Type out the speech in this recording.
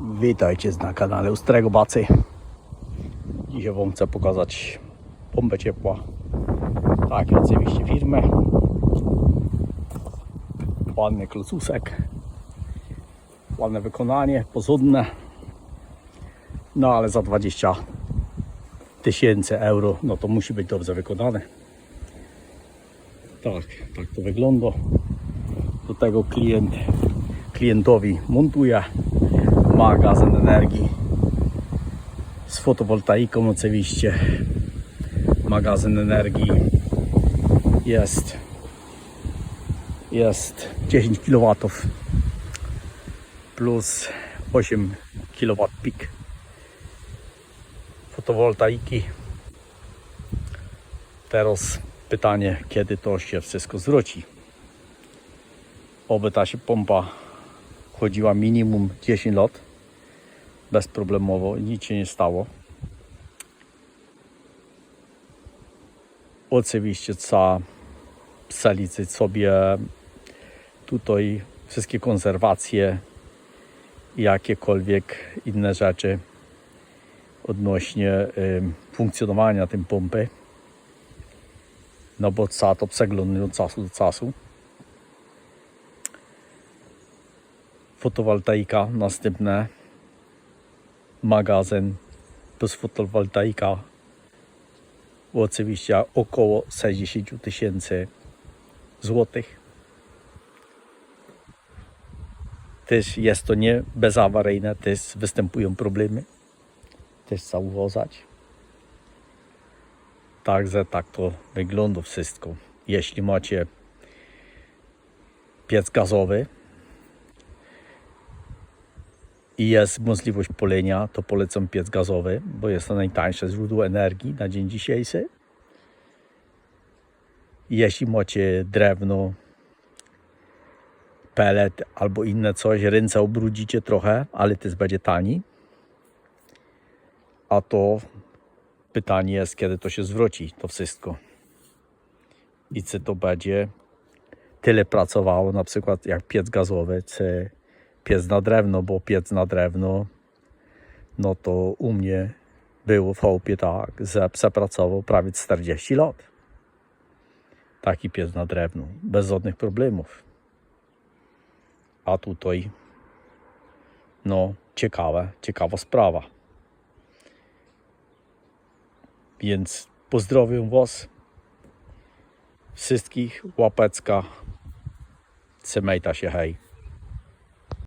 Witajcie na kanale Ustrego Bacy. Dzisiaj Wam chcę pokazać pompę ciepła. Tak, oczywiście firmę. Ładny klocuszek. Ładne wykonanie, pozudne. No ale za 20 tysięcy euro, no to musi być dobrze wykonane. Tak, tak to wygląda. Do tego klient, klientowi montuje magazyn energii z fotowoltaiką oczywiście. Magazyn energii jest jest 10 kW plus 8 kW pik fotowoltaiki. Teraz pytanie, kiedy to się wszystko zwróci. Oby ta się pompa chodziła minimum 10 lat bezproblemowo nic się nie stało. Oczywiście trzeba zaliczyć sobie tutaj wszystkie konserwacje i jakiekolwiek inne rzeczy odnośnie funkcjonowania tej pompy. No bo trzeba to przeglądać od czasu do czasu. Fotowoltaika następne magazyn plus fotowoltaika oczywiście około 60 tysięcy złotych. Też jest to nie bezawaryjne, też występują problemy. Też trzeba uważać. Także tak to wygląda wszystko. Jeśli macie piec gazowy, i jest możliwość polenia, to polecam piec gazowy, bo jest to najtańsze źródło energii na dzień dzisiejszy. Jeśli macie drewno, pelet albo inne coś, ręce ubrudzicie trochę, ale też będzie tani. A to pytanie jest, kiedy to się zwróci, to wszystko. I czy to będzie tyle pracowało, na przykład jak piec gazowy, czy piec na drewno, bo piec na drewno, no to u mnie było w chałupie tak, że przepracował prawie 40 lat. Taki piec na drewno, bez żadnych problemów. A tutaj, no, ciekawe, ciekawa sprawa. Więc pozdrowię Was wszystkich, łapecka, cemejta się hej.